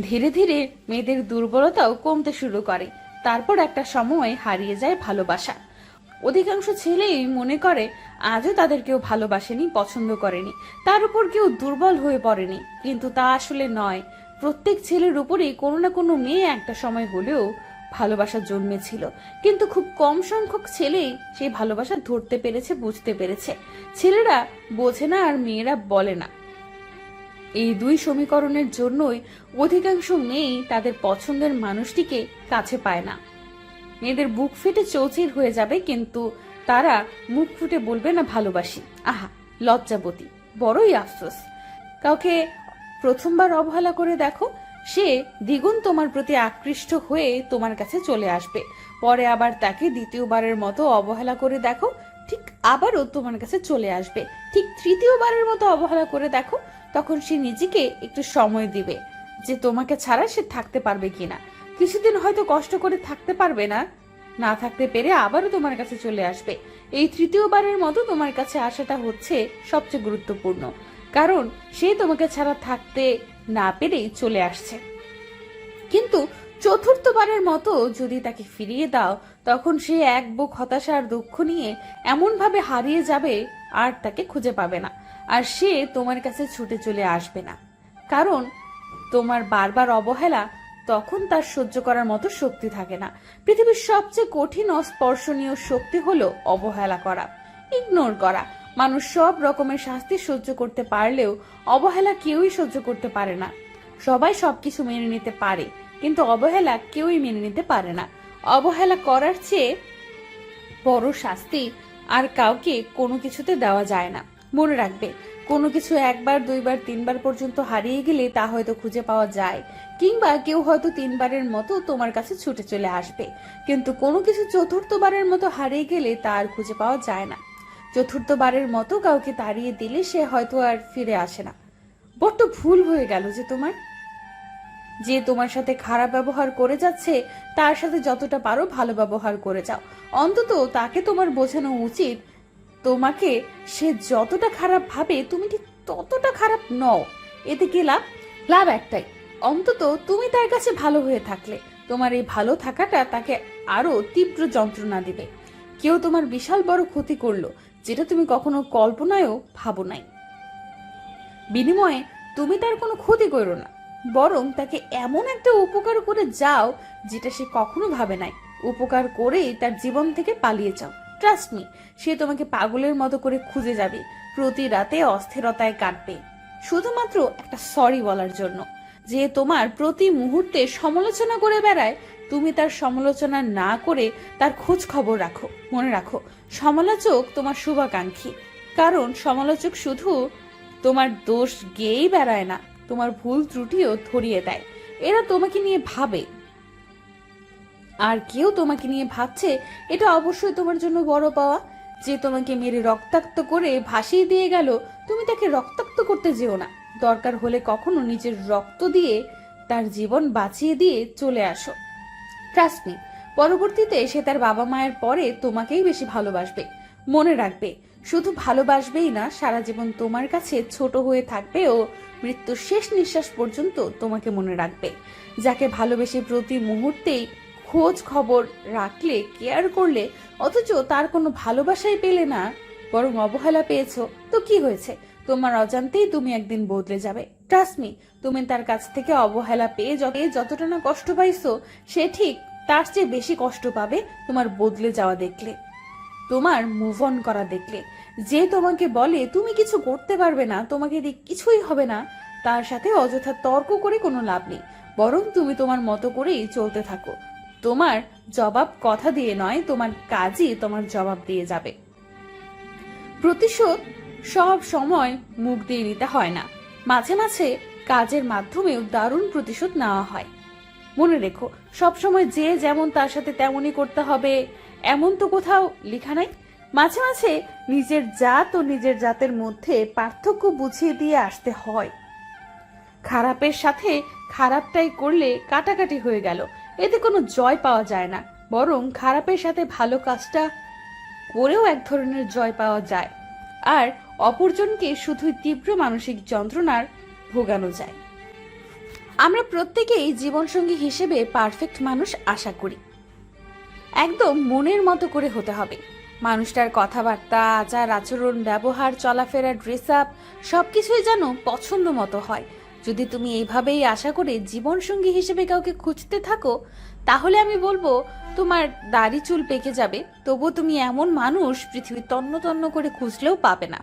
ধীরে ধীরে মেয়েদের দুর্বলতাও কমতে শুরু করে। তারপর একটা সময় হারিয়ে যায় ভালোবাসা। অধিকাংশ ছেলেই মনে করে, আজও তাদের কেউ ভালোবাসেনি, পছন্দ করেনি। তার উপর কেউ দুর্বল হয়ে পড়েনি। কিন্তু তা আসলে নয়। প্রত্যেক ছেলের উপরেই কোনো না কোনো মেয়ে একটা সময় হলেও ভালোবাসা জন্মেছিল। কিন্তু খুব কম সংখ্যক ছেলেই সেই ভালোবাসা ধরতে পেরেছে, বুঝতে পেরেছে। ছেলেরা বোঝে না আর মেয়েরা বলে না। এই দুই সমীকরণের জন্যই অধিকাংশ মেয়েই তাদের পছন্দের মানুষটিকে কাছে পায় না। মেয়েদের বুক ফেটে চৌচির হয়ে যাবে, কিন্তু তারা মুখ ফুটে বলবে, না, ভালোবাসি। আহা, লজ্জাবতী, বড়ই আফসোস। কাউকে প্রথমবার অবহেলা করে দেখো, সে দ্বিগুণ তোমার প্রতি আকৃষ্ট হয়ে তোমার কাছে চলে আসবে। পরে আবার তাকে দ্বিতীয়বারের মতো অবহেলা করে দেখো, ঠিক আবারও তোমার কাছে চলে আসবে। ঠিক তৃতীয়বারের মতো অবহেলা করে দেখো তখন সে নিজেকে একটু সময় দিবে যে তোমাকে ছাড়া সে থাকতে পারবে কিনা। কিছুদিন হয়তো কষ্ট করে থাকতে পারবে না। না থাকতে পেরে আবারও তোমার কাছে চলে আসবে। এই তৃতীয়বারের মতো তোমার কাছে আসাটা হচ্ছে সবচেয়ে গুরুত্বপূর্ণ। কারণ সে তোমাকে ছাড়া থাকতে না পেরেই চলে আসছে। কিন্তু চতুর্থবারের মতো যদি তাকে ফিরিয়ে দাও, তখন সে এক বুক হতাশা আর দুঃখ নিয়ে এমনভাবে হারিয়ে যাবে আর তাকে খুঁজে পাবে না। আর সে তোমার কাছে ছুটে চলে আসবে না। কারণ তোমার বারবার অবহেলা তখন তার সহ্য করার মতো শক্তি থাকে না। পৃথিবীর সবচেয়ে কঠিন অস্পর্শনীয় শক্তি হলো অবহেলা করা ইগনোর করা। মানুষ সব রকমের শাস্তি সহ্য করতে পারলেও অবহেলা কেউই সহ্য করতে পারে না। সবাই সবকিছু মেনে নিতে পারে, কিন্তু অবহেলা কেউই মেনে নিতে পারে না। অবহেলা করার চেয়ে বড় শাস্তি আর কাউকে কোনো কিছুতে দেওয়া যায় না। মনে রাখবে। কোনো কিছু একবার, দুইবার, তিনবার পর্যন্ত হারিয়ে গেলে তা হয়তো খুঁজে পাওয়া যায়। কিংবা কেউ হয়তো তিনবারের মতো তোমার কাছে ছুটে চলে আসবে। কিন্তু কোনো কিছু চতুর্থবারের মতো হারিয়ে গেলে তা আর খুঁজে পাওয়া যায় না। চতুর্থবারের মতো কাউকে তাড়িয়ে দিলে সে হয়তো আর ফিরে আসে না। বড্ড ভুল হয়ে গেল যে তোমার। যে তোমার সাথে খারাপ ব্যবহার করে যাচ্ছে, তার সাথে যতটা পারো ভালো ব্যবহার করে যাও। অন্তত তাকে তোমার বোঝানো উচিত তোমাকে সে যতটা খারাপ ভাবে, তুমি ঠিক ততটা খারাপ নও। এতে কি লাভ? লাভ একটাই। অন্তত তুমি তার কাছে ভালো হয়ে থাকলে। তোমার এই ভালো থাকাটা তাকে আরও তীব্র যন্ত্রণা দিবে। কেউ তোমার বিশাল বড় ক্ষতি করল, যেটা তুমি কখনো কল্পনায়ও ভাবো নাই। বিনিময়ে তুমি তার কোনো ক্ষতি করো না, বরং তাকে এমন একটা উপকার করে যাও, যেটা সে কখনো ভাবে নাই। উপকার করেই তার জীবন থেকে পালিয়ে যাও। ট্রাস্ট মি সে তোমাকে পাগলের মতো করে খুঁজে যাবে। প্রতি রাতে অস্থিরতায় কাটবে। শুধুমাত্র একটা সরি বলার জন্য। যে তোমার প্রতি মুহূর্তে সমালোচনা করে বেড়ায়, তুমি তার সমালোচনা না করে তার খোঁজ খবর রাখো। মনে রাখো, সমালোচক তোমার শুভাকাঙ্ক্ষী। কারণ সমালোচক শুধু তোমার দোষ গেয়েই বেড়ায় না, তোমার ভুল ত্রুটিও ধরিয়ে দেয়। এরা তোমাকে নিয়ে ভাবে। আর কেউ তোমাকে নিয়ে ভাবছে, এটা অবশ্যই তোমার জন্য বড় পাওয়া। যে তোমাকে মেরে রক্তাক্ত করে ভাসিয়ে দিয়ে গেল, তুমি তাকে রক্তাক্ত করতে যেও না। দরকার হলে কখনো নিজের রক্ত দিয়ে তার জীবন বাঁচিয়ে দিয়ে চলে আসো। ট্রাস্ট মি পরবর্তীতে সে তার বাবা মায়ের পরে তোমাকেই বেশি ভালোবাসবে। মনে রাখবে, শুধু ভালোবাসবেই না, সারা জীবন তোমার কাছে ছোট হয়ে থাকবে ও মৃত্যুর শেষ নিঃশ্বাস পর্যন্ত তোমাকে মনে রাখবে। যাকে ভালোবেসে প্রতি মুহূর্তেই খোঁজ খবর রাখলে কেয়ার করলে, অথচ তার কোনো ভালোবাসাই পেলে না। বরং অবহেলা পেয়েছ, তো কি হয়েছে? তোমার অজান্তেই তুমি একদিন বদলে যাবে। ট্রাস্ট মি তুমি তার কাছ থেকে অবহেলা পেয়ে যত যতটা না কষ্ট পাইছো, সে ঠিক তার চেয়ে বেশি কষ্ট পাবে তোমার বদলে যাওয়া দেখলে। তোমার মুভ অন করা দেখলে। যে তোমাকে বলে, তুমি কিছু করতে পারবে না, তোমাকে দিয়ে কিছুই হবে না, তার সাথে অযথা তর্ক করে কোনো লাভ নেই। বরং তুমি তোমার মতো করেই চলতে থাকো। তোমার জবাব কথা দিয়ে নয়, তোমার কাজই তোমার জবাব দিয়ে যাবে। প্রতিশোধ সব সময় মুখ দিয়ে নিতে হয় না। মাঝে মাঝে কাজের মাধ্যমেও দারুণ প্রতিশোধ নেওয়া হয়। মনে রেখো সবসময় যে যেমন তার সাথে তেমনই করতে হবে, এমন তো কোথাও লেখা নাই। মাঝে মাঝে নিজের জাত ও নিজের জাতের মধ্যে পার্থক্য বুঝিয়ে দিয়ে আসতে হয়। খারাপের সাথে খারাপটাই করলে কাটাকাটি হয়ে গেল। এতে কোনো জয় পাওয়া যায় না, বরং খারাপের সাথে ভালো কাজটা করেও এক ধরনের জয় পাওয়া যায়। আর অপরজনকে শুধুই তীব্র মানসিক যন্ত্রণার ভোগানো যায়। আমরা প্রত্যেকেই জীবনসঙ্গী হিসেবে পারফেক্ট মানুষ আশা করি। একদম মনের মতো করে হতে হবে। মানুষটার কথাবার্তা আচার আচরণ ব্যবহার, চলাফেরা ড্রেস আপ সবকিছুই যেন পছন্দ মতো হয়। যদি তুমি এইভাবেই আশা করে জীবনসঙ্গী হিসেবে কাউকে খুঁজতে থাকো, তাহলে আমি বলব তোমার দাড়ি চুল পেকে যাবে, তবুও তুমি এমন মানুষ পৃথিবী তন্ন তন্ন করে খুঁজলেও পাবে না।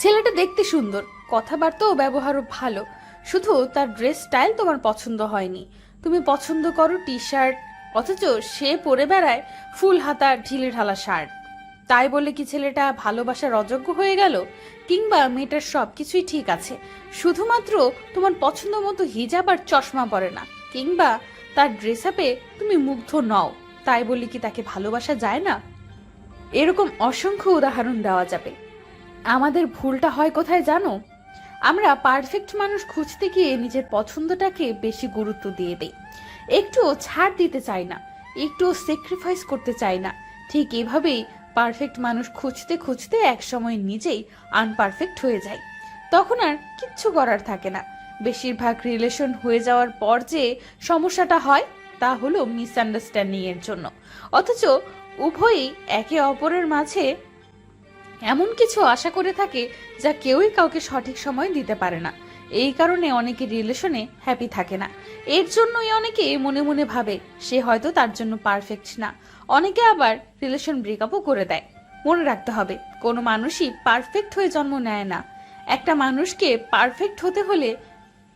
ছেলেটা দেখতে সুন্দর, কথাবার্তাও ব্যবহারও ভালো, শুধু তার ড্রেস স্টাইল তোমার পছন্দ হয়নি। তুমি পছন্দ করো টি শার্ট অথচ সে পরে বেড়ায় ফুল হাতা ঢিলে ঢালা শার্ট। তাই বলে কি ছেলেটা ভালোবাসার অযোগ্য হয়ে গেল? কিংবা মেয়েটার সব কিছুই ঠিক আছে। শুধুমাত্র তোমার পছন্দ মতো হিজাব আর চশমা পরে না, কিংবা তার ড্রেস আপে তুমি মুগ্ধ নও, তাই বলে কি তাকে ভালোবাসা যায় না? এরকম অসংখ্য উদাহরণ দেওয়া যাবে। আমাদের ভুলটা হয় কোথায় জানো? আমরা পারফেক্ট মানুষ খুঁজতে গিয়ে নিজের পছন্দটাকে বেশি গুরুত্ব দিয়ে দেই। একটুও ছাড় দিতে চাই না, একটুও স্যাক্রিফাইস করতে চাই না। ঠিক এভাবেই পারফেক্ট মানুষ খুঁজতে খুঁজতে একসময় নিজেই আনপারফেক্ট হয়ে যায়। তখন আর কিচ্ছু করার থাকে না। বেশিরভাগ রিলেশন হয়ে যাওয়ার পর যে সমস্যাটা হয়, তা হলো মিসআন্ডারস্ট্যান্ডিং এর জন্য। অথচ উভয়ই একে অপরের মাঝে এমন কিছু আশা করে থাকে যা কেউই কাউকে সঠিক সময় দিতে পারে না। এই কারণে অনেকে রিলেশনে হ্যাপি থাকে না। এর জন্যই অনেকে মনে মনে ভাবে, সে হয়তো তার জন্য পারফেক্ট না। অনেকে আবার রিলেশন ব্রেকআপও করে দেয়। মনে রাখতে হবে, কোনো মানুষই পারফেক্ট হয়ে জন্ম নেয় না। একটা মানুষকে পারফেক্ট হতে হলে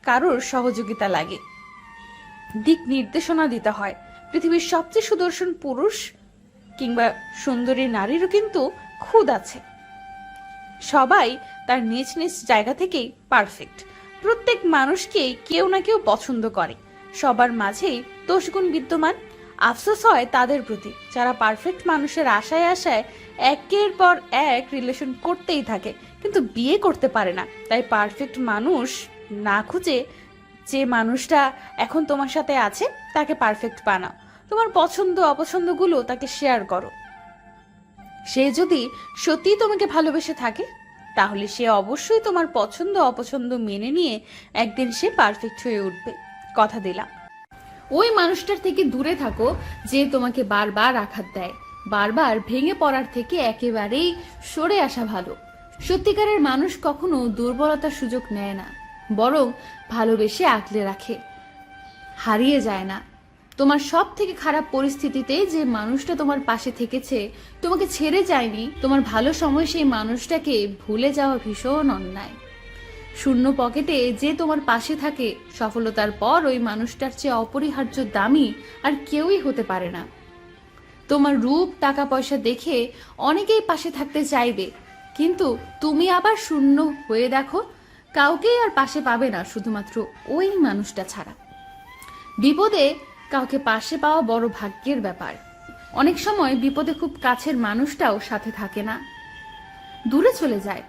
কারোর সহযোগিতা লাগে। দিক নির্দেশনা দিতে হয়। পৃথিবীর সবচেয়ে সুদর্শন পুরুষ কিংবা সুন্দরী নারীরও কিন্তু খুদ আছে। সবাই তার নিজ নিজ জায়গা থেকেই পারফেক্ট প্রত্যেক মানুষকে কেউ না কেউ পছন্দ করে। সবার মাঝেই দোষগুণ বিদ্যমান আফসোস হয় তাদের প্রতি। যারা পারফেক্ট মানুষের আশায় আশায় একের পর এক রিলেশন করতেই থাকে, কিন্তু বিয়ে করতে পারে না। তাই পারফেক্ট মানুষ না খুঁজে যে মানুষটা এখন তোমার সাথে আছে, তাকে পারফেক্ট বানাও। তোমার পছন্দ, অপছন্দগুলো তাকে শেয়ার করো। সে যদি সত্যিই তোমাকে ভালোবেসে থাকে, তাহলে সে অবশ্যই তোমার পছন্দ, অপছন্দ মেনে নিয়ে একদিন সে পারফেক্ট হয়ে উঠবে। কথা দিলাম। ওই মানুষটার থেকে দূরে থাকো যে তোমাকে বারবার আঘাত দেয়। বারবার ভেঙে পড়ার থেকে একেবারেই সরে আসা ভালো। সত্যিকারের মানুষ কখনো দুর্বলতার সুযোগ নেয় না, বরং ভালোবেসে আগলে রাখে। হারিয়ে যায় না। তোমার সব থেকে খারাপ পরিস্থিতিতে যে মানুষটা তোমার পাশে থেকেছে, তোমাকে ছেড়ে যায়নি, তোমার ভালো সময় সেই মানুষটাকে ভুলে যাওয়া ভীষণ অন্যায়। শূন্য পকেটে যে তোমার পাশে থাকে, সফলতার পর ওই মানুষটার চেয়ে অপরিহার্য দামি আর কেউই হতে পারে না। তোমার রূপ টাকা পয়সা দেখে অনেকেই পাশে থাকতে চাইবে, কিন্তু তুমি আবার শূন্য হয়ে দেখো, কাউকেই আর পাশে পাবে না শুধুমাত্র ওই মানুষটা ছাড়া। বিপদে কাউকে পাশে পাওয়া বড় ভাগ্যের ব্যাপার। অনেক সময় বিপদে খুব কাছের মানুষটাও সাথে থাকে না। দূরে চলে যায়।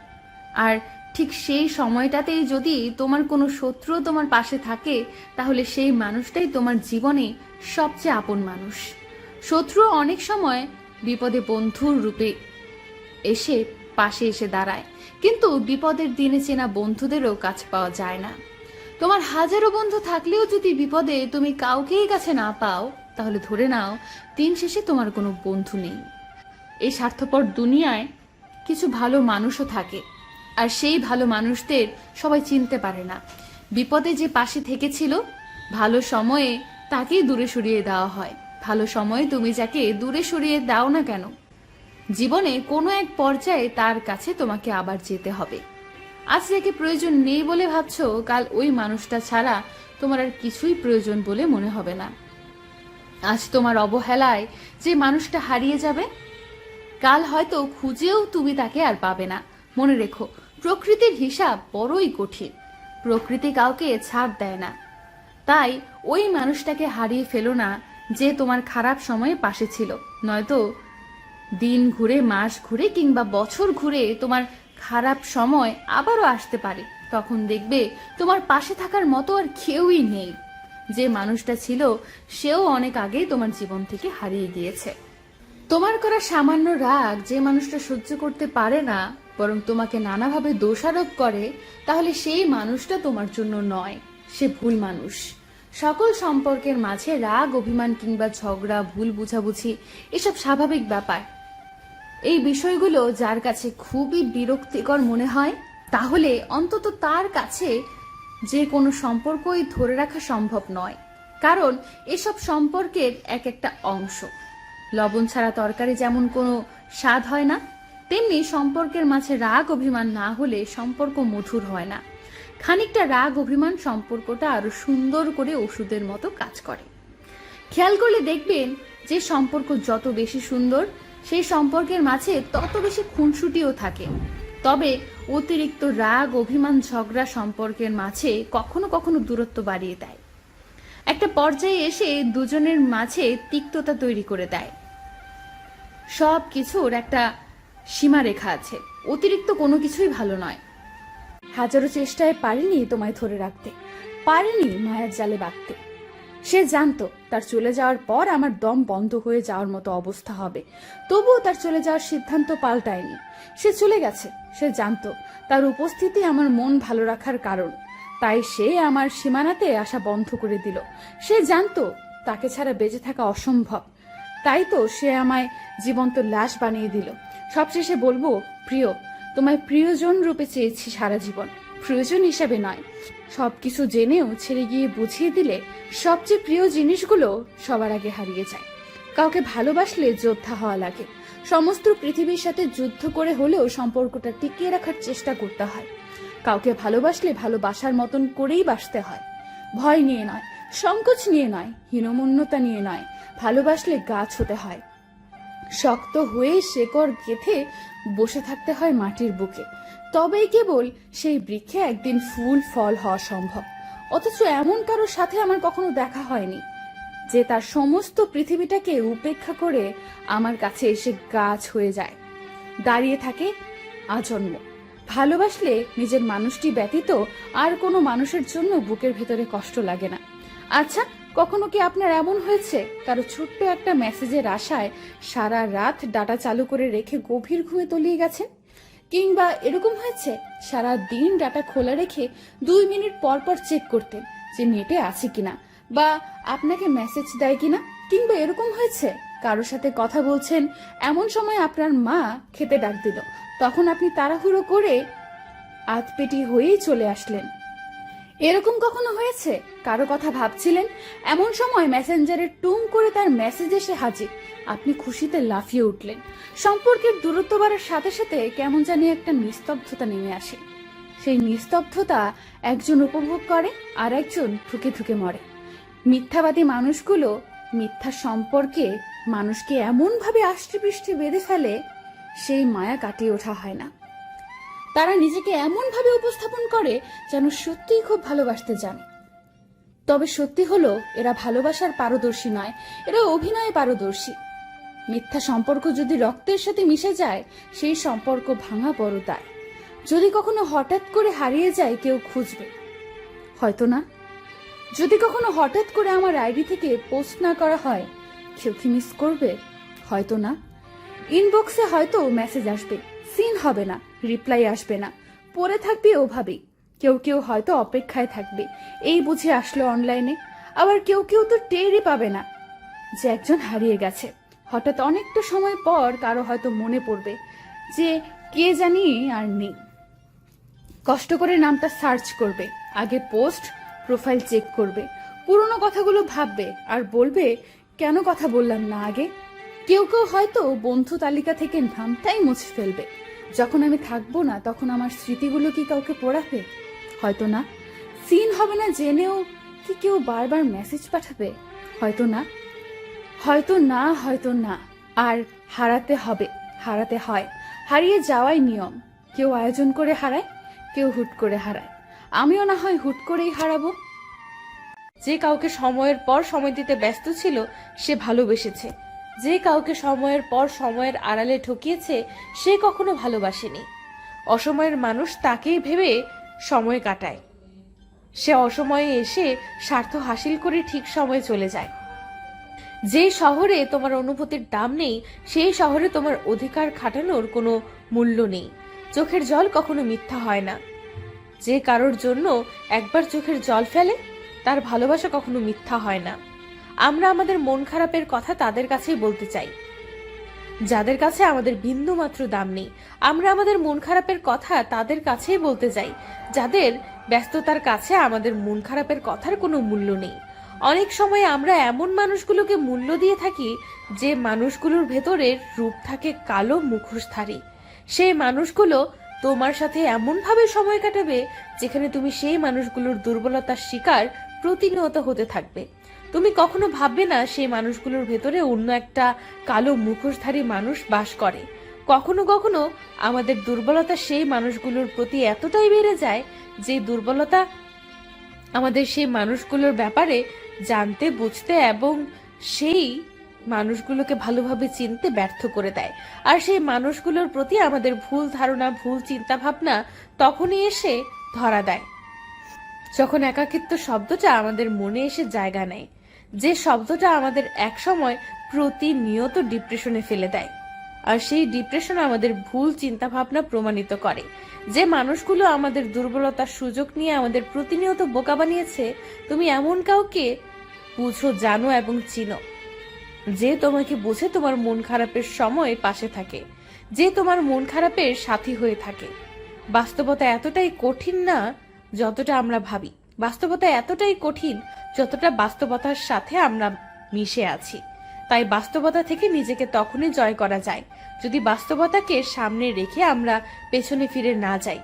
আর ঠিক সেই সময়টাতেই যদি তোমার কোনো শত্রু তোমার পাশে থাকে, তাহলে সেই মানুষটাই তোমার জীবনে সবচেয়ে আপন মানুষ। শত্রু অনেক সময় বিপদে বন্ধুর রূপে এসে পাশে এসে দাঁড়ায়, কিন্তু বিপদের দিনে চেনা বন্ধুদেরও কাছ পাওয়া যায় না। তোমার হাজারো বন্ধু থাকলেও যদি বিপদে তুমি কাউকেই কাছে না পাও, তাহলে ধরে নাও, দিন শেষে তোমার কোনো বন্ধু নেই। এই স্বার্থপর দুনিয়ায় কিছু ভালো মানুষও থাকে। আর সেই ভালো মানুষদের সবাই চিনতে পারে না। বিপদে যে পাশে থেকেছিল, ভালো সময়ে তাকেই দূরে সরিয়ে দেওয়া হয়। ভালো সময়ে তুমি যাকে দূরে সরিয়ে দাও না কেন? জীবনে কোনো এক পর্যায়ে তার কাছে তোমাকে আবার যেতে হবে। আজ যাকে প্রয়োজন নেই বলে ভাবছ, কাল ওই মানুষটা ছাড়া তোমার আর কিছুই প্রয়োজন বলে মনে হবে না। আজ তোমার অবহেলায় যে মানুষটা হারিয়ে যাবে, কাল হয়তো খুঁজেও তুমি তাকে আর পাবে না। মনে রেখো, প্রকৃতির হিসাব বড়ই কঠিন। প্রকৃতি কাউকে ছাড় দেয় না। তাই ওই মানুষটাকে হারিয়ে ফেলো না যে তোমার খারাপ সময়ে পাশে ছিল। নয়তো দিন ঘুরে, মাস ঘুরে কিংবা বছর ঘুরে তোমার খারাপ সময় আবারও আসতে পারে। তখন দেখবে তোমার পাশে থাকার মতো আর কেউই নেই। যে মানুষটা ছিল, সেও অনেক আগেই তোমার জীবন থেকে হারিয়ে গিয়েছে। তোমার করা সামান্য রাগ যে মানুষটা সহ্য করতে পারে না বরং তোমাকে নানাভাবে দোষারোপ করে, তাহলে সেই মানুষটা তোমার জন্য নয়। সে ভুল মানুষ। সকল সম্পর্কের মাঝে রাগ, অভিমান কিংবা ঝগড়া, ভুল বুঝাবুঝি, এসব স্বাভাবিক ব্যাপার। এই বিষয়গুলো যার কাছে খুবই বিরক্তিকর মনে হয়, তাহলে অন্তত তার কাছে যে কোনো সম্পর্কই ধরে রাখা সম্ভব নয়। কারণ এসব সম্পর্কের এক একটা অংশ। লবণ ছাড়া তরকারি যেমন কোনো স্বাদ হয় না তেমনি সম্পর্কের মাঝে রাগ অভিমান না হলে সম্পর্ক মধুর হয় না। খানিকটা রাগ অভিমান সম্পর্কটা আরও সুন্দর করে ওষুধের মতো কাজ করে। খেয়াল করলে দেখবেন যে সম্পর্ক যত বেশি সুন্দর, সেই সম্পর্কের মাঝে তত বেশি খুনসুটিও থাকে। তবে অতিরিক্ত রাগ, অভিমান, ঝগড়া সম্পর্কের মাঝে কখনো কখনো দূরত্ব বাড়িয়ে দেয়। একটা পর্যায়ে এসে দুজনের মাঝে তিক্ততা তৈরি করে দেয়। সব কিছুর একটা সীমারেখা আছে। অতিরিক্ত কোনো কিছুই ভালো নয়। হাজারো চেষ্টায় পারিনি তোমায় ধরে রাখতে। পারিনি মায়ের জালে বাঁধতে। সে জানতো তার চলে যাওয়ার পর আমার দম বন্ধ হয়ে যাওয়ার মতো অবস্থা হবে। তবুও তার চলে যাওয়ার সিদ্ধান্ত পাল্টায়নি। সে চলে গেছে। সে জানতো তার উপস্থিতি আমার মন ভালো রাখার কারণ। তাই সে আমার সীমানাতে আসা বন্ধ করে দিল। সে জানতো তাকে ছাড়া বেঁচে থাকা অসম্ভব। তাই তো সে আমায় জীবন্ত লাশ বানিয়ে দিল। সবশেষে বলব, প্রিয়, তোমায় প্রিয়জন রূপে চেয়েছি সারা জীবন। প্রিয়জন হিসাবে নয়। সবকিছু জেনেও ছেড়ে গিয়ে বুঝিয়ে দিলে সবচেয়ে প্রিয় জিনিসগুলো সবার আগে হারিয়ে যায়। কাউকে ভালোবাসলে যোদ্ধা হওয়া লাগে। সমস্ত পৃথিবীর সাথে যুদ্ধ করে হলেও সম্পর্কটা টিকিয়ে রাখার চেষ্টা করতে হয়। কাউকে ভালোবাসলে ভালোবাসার মতন করেই বাসতে হয়। ভয় নিয়ে নয়, সংকোচ নিয়ে নয়, হীনমন্যতা নিয়ে নয়, ভালোবাসলে গাছ হতে হয়। শক্ত হয়ে শেকড় গেথে বসে থাকতে হয় মাটির বুকে। তবেই কেবল সেই বৃক্ষে একদিন ফুল, ফল হওয়া সম্ভব। অথচ এমন কারোর সাথে আমার কখনো দেখা হয়নি, যে তার সমস্ত পৃথিবীটাকে উপেক্ষা করে আমার কাছে এসে গাছ হয়ে যায়। দাঁড়িয়ে থাকে আজন্ম। ভালোবাসলে নিজের মানুষটি ব্যতীত আর কোনো মানুষের জন্য বুকের ভেতরে কষ্ট লাগে না। আচ্ছা কখনো কি আপনার এমন হয়েছে? কারও ছোট্ট একটা মেসেজের আশায় সারা রাত ডাটা চালু করে রেখে গভীর ঘুমে তলিয়ে গেছেন? কিংবা এরকম হয়েছে, সারা দিন ডাটা খোলা রেখে দুই মিনিট পর পর চেক করতেন যে নেটে আছে কিনা? বা আপনাকে মেসেজ দেয় কিনা? কিংবা এরকম হয়েছে কারোর সাথে কথা বলছেন, এমন সময় আপনার মা খেতে ডাক দিল। তখন আপনি তাড়াহুড়ো করে আতপেটি হয়েই চলে আসলেন। এরকম কখনো হয়েছে? কারও কথা ভাবছিলেন? এমন সময় মেসেঞ্জারে টুম করে তার মেসেজ এসে হাজির। আপনি খুশিতে লাফিয়ে উঠলেন। সম্পর্কের দূরত্ব বাড়ার সাথে সাথে কেমন জানি একটা নিস্তব্ধতা নেমে আসে। সেই নিস্তব্ধতা একজন উপভোগ করে আর একজন থুকে থুকে মরে। মিথ্যাবাদী মানুষগুলো মিথ্যা সম্পর্কে মানুষকে এমনভাবে আষ্টে পৃষ্ঠে বেঁধে ফেলে, সেই মায়া কাটিয়ে ওঠা হয় না। তারা নিজেকে এমনভাবে উপস্থাপন করে যেন সত্যিই খুব ভালোবাসতে জানে তবে সত্যি হলো, এরা ভালোবাসার পারদর্শী নয়, এরা অভিনয়ে পারদর্শী। মিথ্যা সম্পর্ক যদি রক্তের সাথে মিশে যায়, সেই সম্পর্ক ভাঙা বড় দায়। যদি কখনো হঠাৎ করে হারিয়ে যায়, কেউ খুঁজবে। হয়তো না। যদি কখনো হঠাৎ করে আমার আইডি থেকে পোস্ট না করা হয়, কেউ কি মিস করবে? হয়তো না। ইনবক্সে হয়তো মেসেজ আসবে, সিন হবে না। রিপ্লাই আসবে না। পড়ে থাকবে ওভাবেই। কেউ কেউ হয়তো অপেক্ষায় থাকবে। এই বুঝে আসলো অনলাইনে। আবার কেউ কেউ তো টেরই পাবে না। যে একজন হারিয়ে গেছে। হঠাৎ অনেকটা সময় পর কারও হয়তো মনে পড়বে যে কে জানি আর নেই। কষ্ট করে নামটা সার্চ করবে। আগে পোস্ট, প্রোফাইল চেক করবে। পুরনো কথাগুলো ভাববে আর বলবে, কেন কথা বললাম না আগে? কেউ কেউ হয়তো বন্ধু তালিকা থেকে নামটাই মুছে ফেলবে। যখন আমি থাকব না, তখন আমার স্মৃতিগুলো কি কাউকে পড়াবে? হয়তো না। সিন হবে না জেনেও কি কেউ বারবার মেসেজ পাঠাবে? হয়তো না। হয়তো না হয়তো না। আর হারাতে হবে, হারাতে হয়। হারিয়ে যাওয়াই নিয়ম। কেউ আয়োজন করে হারায়, কেউ হুট করে হারায়। আমিও না হয় হুট করেই হারাবো। যে কাউকে সময়ের পর সময় দিতে ব্যস্ত ছিল, সে ভালোবেসেছে। যে কাউকে সময়ের পর সময়ের আড়ালে ঠকিয়েছে, সে কখনো ভালোবাসেনি। অসময়ের মানুষ তাকেই ভেবে সময় কাটায়। সে অসময়ে এসে স্বার্থ হাসিল করে ঠিক সময়ে চলে যায়। যে শহরে তোমার অনুভূতির দাম নেই, সেই শহরে তোমার অধিকার খাটানোর কোনো মূল্য নেই। চোখের জল কখনো মিথ্যা হয় না। যে কারোর জন্য একবার চোখের জল ফেলে, তার ভালোবাসা কখনো মিথ্যা হয় না। আমরা আমাদের মন খারাপের কথা তাদের কাছেই বলতে চাই। যাদের কাছে আমাদের বিন্দু মাত্র দাম নেই, আমরা আমাদের মন খারাপের কথা তাদের কাছেই বলতে চাই, যাদের ব্যস্ততার কাছে আমাদের মন খারাপের কথার কোনো মূল্য নেই। অনেক সময় আমরা এমন মানুষগুলোকে মূল্য দিয়ে থাকি, যে মানুষগুলোর ভেতরে রূপ থাকে কালো মুখোশধারী। সেই মানুষগুলো তোমার সাথে এমনভাবে সময় কাটাবে, যেখানে তুমি সেই মানুষগুলোর দুর্বলতার শিকার প্রতিনিয়ত হতে থাকবে। তুমি কখনো ভাববে না সেই মানুষগুলোর ভেতরে অন্য একটা কালো মুখোশধারী মানুষ বাস করে? কখনো কখনো আমাদের দুর্বলতা সেই মানুষগুলোর প্রতি এতটাই বেড়ে যায় যে দুর্বলতা আমাদের সেই মানুষগুলোর ব্যাপারে জানতে, বুঝতে এবং সেই মানুষগুলোকে ভালোভাবে চিনতে ব্যর্থ করে দেয়। আর সেই মানুষগুলোর প্রতি আমাদের ভুল ধারণা, ভুল চিন্তা ভাবনা তখনই এসে ধরা দেয়। যখন একাকিত্ব শব্দটা আমাদের মনে এসে জায়গা নেয়। যে শব্দটা আমাদের একসময় প্রতিনিয়ত ডিপ্রেশনে ফেলে দেয়। আর সেই ডিপ্রেশন আমাদের ভুল চিন্তা ভাবনা প্রমাণিত করে। যে মানুষগুলো আমাদের দুর্বলতার সুযোগ নিয়ে আমাদের প্রতিনিয়ত বোকা বানিয়েছে, তুমি এমন কাউকে বুঝো, জানো এবং চিনো। যে তোমাকে বুঝে তোমার মন খারাপের সময় পাশে থাকে। যে তোমার মন খারাপের সাথী হয়ে থাকে। বাস্তবতা এতটাই কঠিন না, যতটা আমরা ভাবি। বাস্তবতা এতটাই কঠিন, যতটা বাস্তবতার সাথে আমরা মিশে আছি। তাই বাস্তবতা থেকে নিজেকে তখনই জয় করা যায়, যদি বাস্তবতাকে সামনে রেখে আমরা পেছনে ফিরে না যাই।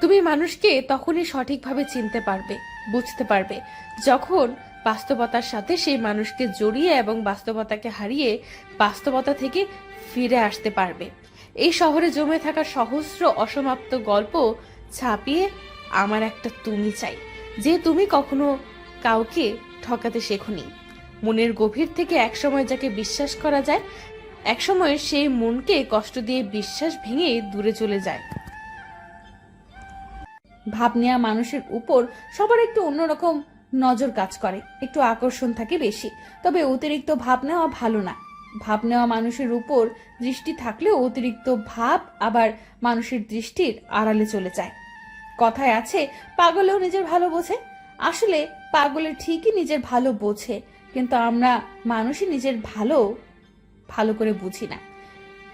তুমি মানুষকে তখনই সঠিকভাবে চিনতে পারবে, বুঝতে পারবে, যখন বাস্তবতার সাথে সেই মানুষকে জড়িয়ে এবং বাস্তবতাকে হারিয়ে বাস্তবতা থেকে ফিরে আসতে পারবে। এই শহরে জমে থাকা সহস্র অসমাপ্ত গল্প ছাপিয়ে আমার একটা তুমি চাই, যে তুমি কখনো কাউকে ঠকাতে শেখনি। মনের গভীর থেকে একসময় যাকে বিশ্বাস করা যায়, একসময় সেই মনকে কষ্ট দিয়ে বিশ্বাস ভেঙে দূরে চলে যায়। ভাব নেওয়া মানুষের উপর সবার একটু অন্যরকম নজর কাজ করে, একটু আকর্ষণ থাকে বেশি। তবে অতিরিক্ত ভাব নেওয়া ভালো না। ভাব নেওয়া মানুষের উপর দৃষ্টি থাকলেও অতিরিক্ত ভাব আবার মানুষের দৃষ্টির আড়ালে চলে যায়। কথায় আছে, পাগলেও নিজের ভালো বোঝে। আসলে পাগলে ঠিকই নিজের ভালো বোঝে, কিন্তু আমরা মানুষই নিজের ভালো ভালো করে বুঝি না।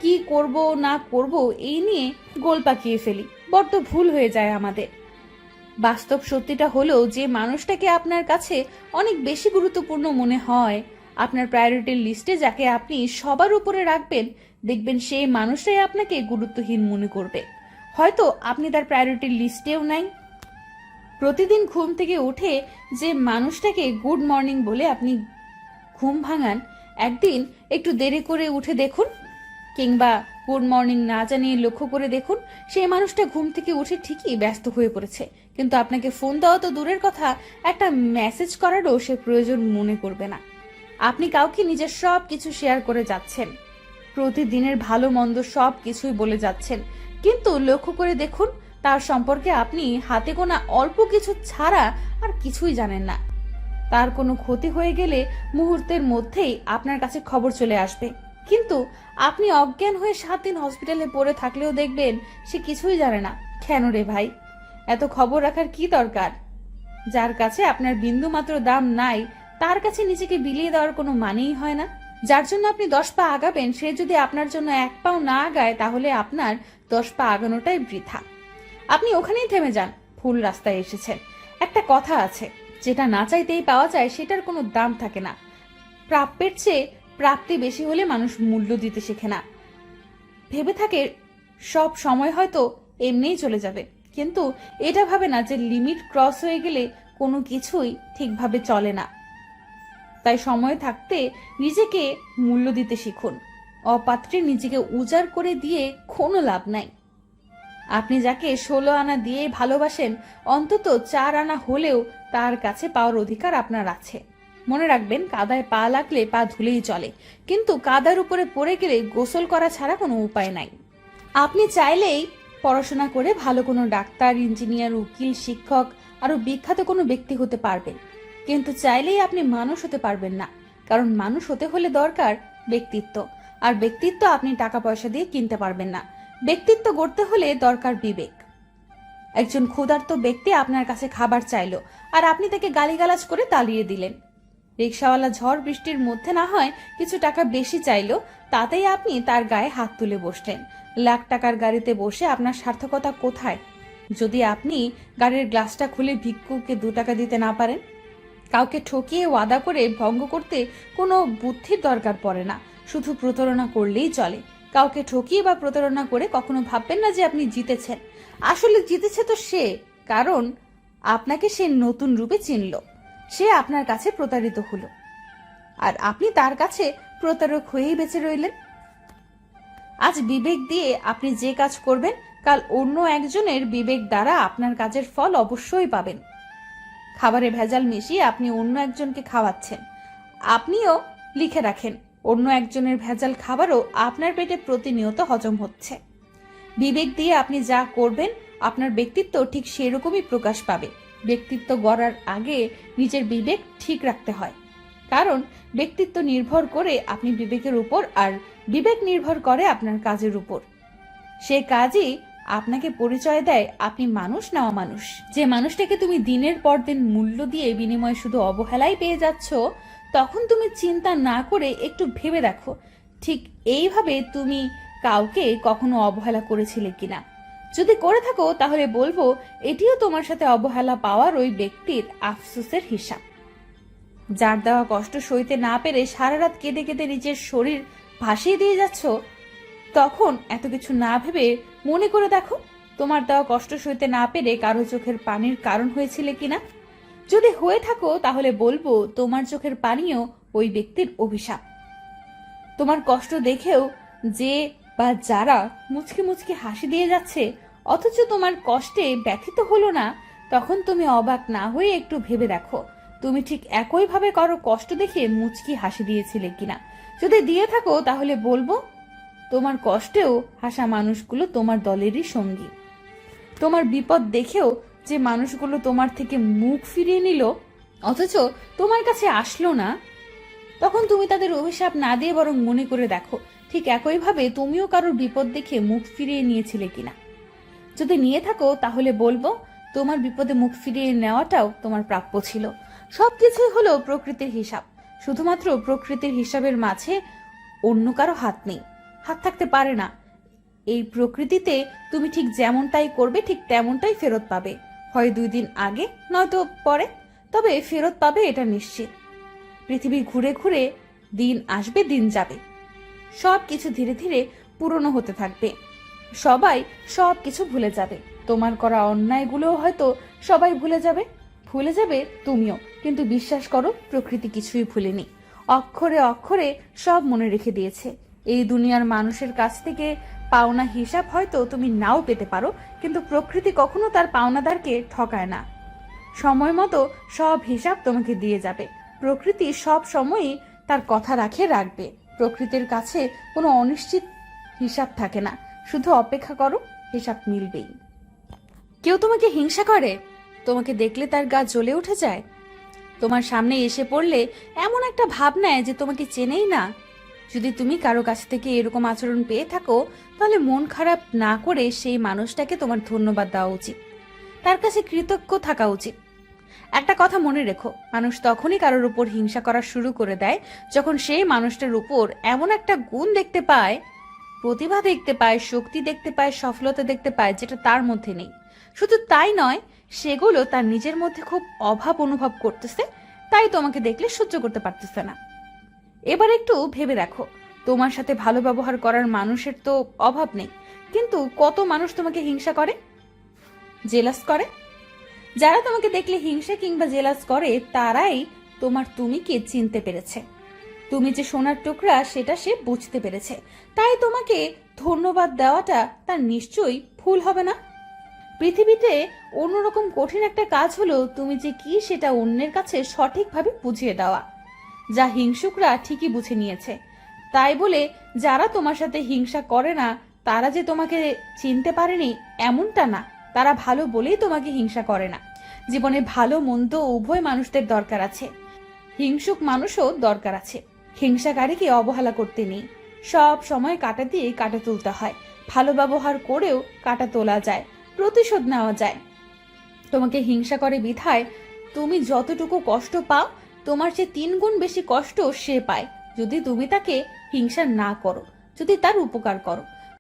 কি করব, না করব, এই নিয়ে গোল পাকিয়ে ফেলি। বড্ড ভুল হয়ে যায় আমাদের। বাস্তব সত্যিটা হলো যে মানুষটাকে আপনার কাছে অনেক বেশি গুরুত্বপূর্ণ মনে হয়। আপনার প্রায়োরিটির লিস্টে যাকে আপনি সবার উপরে রাখবেন, দেখবেন সেই মানুষটাই আপনাকে গুরুত্বহীন মনে করবে। হয়তো আপনি তার প্রায়োরিটির লিস্টেও নাই। প্রতিদিন ঘুম থেকে উঠে যে মানুষটাকে গুড মর্নিং বলে আপনি ঘুম ভাঙান, একদিন একটু দেরি করে উঠে দেখুন কিংবা গুড মর্নিং না জানিয়ে লক্ষ্য করে দেখুন, সেই মানুষটা ঘুম থেকে উঠে ঠিকই ব্যস্ত হয়ে পড়েছে। কিন্তু আপনাকে ফোন দেওয়া তো দূরের কথা, একটা মেসেজ করারও সে প্রয়োজন মনে করবে না। আপনি কাউকে নিজের সব কিছু শেয়ার করে যাচ্ছেন। প্রতিদিনের ভালো মন্দ সব কিছুই বলে যাচ্ছেন। কিন্তু লক্ষ্য করে দেখুন, তার সম্পর্কে আপনি হাতে গোনা অল্প কিছু ছাড়া আর কিছুই জানেন না। তার কোনো ক্ষতি হয়ে গেলে মুহূর্তের মধ্যেই আপনার কাছে খবর চলে আসবে। কিন্তু আপনি অজ্ঞান হয়ে সাত দিন হসপিটালে পড়ে থাকলেও দেখবেন সে কিছুই জানে না। কেন রে ভাই? এত খবর রাখার কি দরকার? যার কাছে আপনার বিন্দু মাত্র দাম নাই, তার কাছে নিজেকে বিলিয়ে দেওয়ার কোনো মানেই হয় না। যার জন্য আপনি দশ পা আগাবেন, সে যদি আপনার জন্য এক পাও না আগায়, তাহলে আপনার দশ পা আগানোটাই বৃথা। আপনি ওখানেই থেমে যান, ভুল রাস্তায় এসেছেন। একটা কথা আছে, যেটা না চাইতেই পাওয়া যায়, সেটার কোনো দাম থাকে না। প্রাপ্যের চেয়ে প্রাপ্তি বেশি হলে মানুষ মূল্য দিতে শেখে না। ভেবে থাকে, সব সময় হয়তো এমনিই চলে যাবে। কিন্তু এটা ভাবে না যে লিমিট ক্রস হয়ে গেলে কোনো কিছুই ঠিকভাবে চলে না। তাই সময় থাকতে নিজেকে মূল্য দিতে শিখুন। অপাত্রে নিজেকে উজাড় করে দিয়ে কোনো লাভ নাই। আপনি যাকে ষোলো আনা দিয়ে ভালোবাসেন, অন্তত চার আনা হলেও তার কাছে পাওয়ার অধিকার আপনার আছে। মনে রাখবেন, কাদায় পা লাগলে পা ধুলেই চলে, কিন্তু কাদার উপরে পড়ে গেলে গোসল করা ছাড়া কোনো উপায় নাই। আপনি চাইলেই পড়াশোনা করে ভালো কোনো ডাক্তার, ইঞ্জিনিয়ার, উকিল, শিক্ষক, আরও বিখ্যাত কোনো ব্যক্তি হতে পারবেন। কিন্তু চাইলেই আপনি মানুষ হতে পারবেন না, কারণ মানুষ হতে হলে দরকার ব্যক্তিত্ব, আর ব্যক্তিত্ব আপনি টাকা পয়সা দিয়ে কিনতে পারবেন না। ব্যক্তিত্ব গড়তে হলে দরকার বিবেক। একজন ক্ষুধার্ত ব্যক্তি আপনার কাছে খাবার চাইলো, আর আপনি তাকে গালিগালাজ করে তাড়িয়ে দিলেন। রিক্সাওয়ালা ঝড় বৃষ্টির মধ্যে না হয় কিছু টাকা বেশি চাইলো, তাতেই আপনি তার গায়ে হাত তুলে বসলেন। লাখ টাকার গাড়িতে বসে আপনার সার্থকতা কোথায়? যদি আপনি গাড়ির গ্লাসটা খুলে ভিক্ষুকে দু টাকা দিতে না পারেন কাউকে ঠকিয়ে ওয়াদা করে ভঙ্গ করতে কোনো বুদ্ধির দরকার পড়ে না। শুধু প্রতারণা করলেই চলে। কাউকে ঠকিয়ে বা প্রতারণা করে কখনো ভাববেন না যে আপনি জিতেছেন। আসলে জিতেছে তো সে, কারণ আপনাকে সে নতুন রূপে চিনল। সে আপনার কাছে প্রতারিত হলো। আর আপনি তার কাছে প্রতারক হয়েই বেঁচে রইলেন। আজ বিবেক দিয়ে আপনি যে কাজ করবেন, কাল অন্য একজনের বিবেক দ্বারা আপনার কাজের ফল অবশ্যই পাবেন। খাবারে ভেজাল মিশিয়ে আপনি অন্য একজনকে খাওয়াচ্ছেন। আপনিও লিখে রাখেন, অন্য একজনের ভেজাল খাবারও আপনার পেটে প্রতিনিয়ত হজম হচ্ছে। বিবেক দিয়ে আপনি যা করবেন, আপনার ব্যক্তিত্ব ঠিক সেরকমই প্রকাশ পাবে। ব্যক্তিত্ব গড়ার আগে নিজের বিবেক ঠিক রাখতে হয়। কারণ, ব্যক্তিত্ব নির্ভর করে আপনি বিবেকের উপর আর বিবেক নির্ভর করে আপনার কাজের উপর। সে কাজই আপনাকে পরিচয় দেয় আপনি মানুষ না অমানুষ। যে মানুষটাকে তুমি দিনের পর দিন মূল্য দিয়ে বিনিময়ে শুধু অবহেলাই পেয়ে যাচ্ছ, তখন তুমি চিন্তা না করে একটু ভেবে দেখো, ঠিক এইভাবে তুমি কাউকে কখনো অবহেলা করেছিলে কিনা। যদি করে থাকো, তাহলে বলব, এটিও তোমার সাথে অবহেলা পাওয়ার ওই ব্যক্তির আফসোসের হিসাব। যার দেওয়া কষ্ট সইতে না পেরে সারা রাত কেঁদে কেঁদে নিজের শরীর ভাসিয়ে দিয়ে যাচ্ছ, তখন এত কিছু না ভেবে মনে করে দেখো, তোমার দেওয়া কষ্ট সইতে না পেরে কারও চোখের পানির কারণ হয়েছিলে কিনা? যদি হয়ে থাকো, তাহলে বলব, তোমার চোখের পানিও ওই ব্যক্তির অভিশাপ। তোমার কষ্ট দেখেও যে বা যারা মুচকি মুচকি হাসি দিয়ে যাচ্ছে, অথচ তোমার কষ্টে ব্যথিত হলো না, তখন তুমি অবাক না হয়ে একটু ভেবে দেখো, তুমি ঠিক একইভাবে কারও কষ্ট দেখে মুচকি হাসি দিয়েছিলে কিনা? যদি দিয়ে থাকো, তাহলে বলব তোমার কষ্টেও হাসা মানুষগুলো তোমার দলেরই সঙ্গী। তোমার বিপদ দেখেও যে মানুষগুলো তোমার থেকে মুখ ফিরিয়ে নিল, অথচ তোমার কাছে আসলো না, তখন তুমি তাদের অভিশাপ না দিয়ে বরং মনে করে দেখো, ঠিক একইভাবে তুমিও কারোর বিপদ দেখে মুখ ফিরিয়ে নিয়েছিলে কিনা। যদি নিয়ে থাকো, তাহলে বলব, তোমার বিপদে মুখ ফিরিয়ে নেওয়াটাও তোমার প্রাপ্য ছিল। সবকিছুই হলো প্রকৃতির হিসাব। শুধুমাত্র প্রকৃতির হিসাবের মাঝে অন্য কারও হাত নেই। হাত থাকতে পারে না। এই প্রকৃতিতে তুমি ঠিক যেমনটাই করবে, ঠিক তেমনটাই ফেরত পাবে। হয় দুই দিন আগে, নয়তো পরে। তবে ফেরত পাবে এটা নিশ্চিত। পৃথিবী ঘুরে ঘুরে দিন আসবে, দিন যাবে। সব কিছু ধীরে ধীরে পুরনো হতে থাকবে। সবাই সব কিছু ভুলে যাবে। তোমার করা অন্যায়গুলোও হয়তো সবাই ভুলে যাবে। ভুলে যাবে তুমিও। কিন্তু বিশ্বাস করো, প্রকৃতি কিছুই ভুলেনি। অক্ষরে অক্ষরে সব মনে রেখে দিয়েছে। এই দুনিয়ার মানুষের কাছ থেকে পাওনা হিসাব হয়তো তুমি নাও পেতে পারো, কিন্তু প্রকৃতি কখনো তার পাওনাদারকে ঠকায় না। সময় মতো সব হিসাব তোমাকে দিয়ে যাবে। প্রকৃতি সব সময়ই তার কথা রাখে রাখবে। প্রকৃতির কাছে কোনো অনিশ্চিত হিসাব থাকে না। শুধু অপেক্ষা করো, হিসাব মিলবেই। কেউ তোমাকে হিংসা করে? তোমাকে দেখলে তার গা জ্বলে উঠে যায়? তোমার সামনে এসে পড়লে এমন একটা ভাব নেয় যে তোমাকে চেনেই না। যদি তুমি কারও কাছ থেকে এরকম আচরণ পেয়ে থাকো, তাহলে মন খারাপ না করে সেই মানুষটাকে তোমার ধন্যবাদ দেওয়া উচিত। তার কাছে কৃতজ্ঞ থাকা উচিত। একটা কথা মনে রেখো, মানুষ তখনই কারোর উপর হিংসা করা শুরু করে দেয় যখন সেই মানুষটার উপর এমন একটা গুণ দেখতে পায়, প্রতিভা দেখতে পায়, শক্তি দেখতে পায়, সফলতা দেখতে পায়, যেটা তার মধ্যে নেই। শুধু তাই নয়, সেগুলো তার নিজের মধ্যে খুব অভাব অনুভব করতেছে, তাই তোমাকে দেখলে সহ্য করতে পারতেছে না। এবার একটু ভেবে দেখো। তোমার সাথে ভালো ব্যবহার করার মানুষের তো অভাব নেই। কিন্তু কত মানুষ তোমাকে হিংসা করে? জেলাস করে? যারা তোমাকে দেখলে হিংসা কিংবা জেলাস করে, তারাই তোমার তুমিকে চিনতে পেরেছে। তুমি যে সোনার টুকরা, সেটা সে বুঝতে পেরেছে। তাই তোমাকে ধন্যবাদ দেওয়াটা তার নিশ্চয়ই ভুল হবে না? পৃথিবীতে অন্যরকম কঠিন একটা কাজ হলো তুমি যে কি সেটা অন্যের কাছে সঠিকভাবে বুঝিয়ে দেওয়া। যা হিংসুকরা ঠিকই বুঝে নিয়েছে। তাই বলে যারা তোমার সাথে হিংসা করে না, তারা যে তোমাকে চিনতে পারেনি, এমনটা না। তারা ভালো বলেই তোমাকে হিংসা করে না। জীবনে ভালো, মন্দ উভয় মানুষদের দরকার আছে। হিংসুক মানুষও দরকার আছে। হিংসাকারীকে অবহেলা করতে নেই। সব সময় কাটা দিয়ে কাটা তুলতে হয়। ভালো ব্যবহার করেও কাটা তোলা যায়, প্রতিশোধ নেওয়া যায়। তোমাকে হিংসা করে বিধায় তুমি যতটুকু কষ্ট পাও তোমার যে তিন গুণ বেশি কষ্ট সে পায়। যদি তুমি তাকে হিংসা না করো, যদি তার উপকার করো।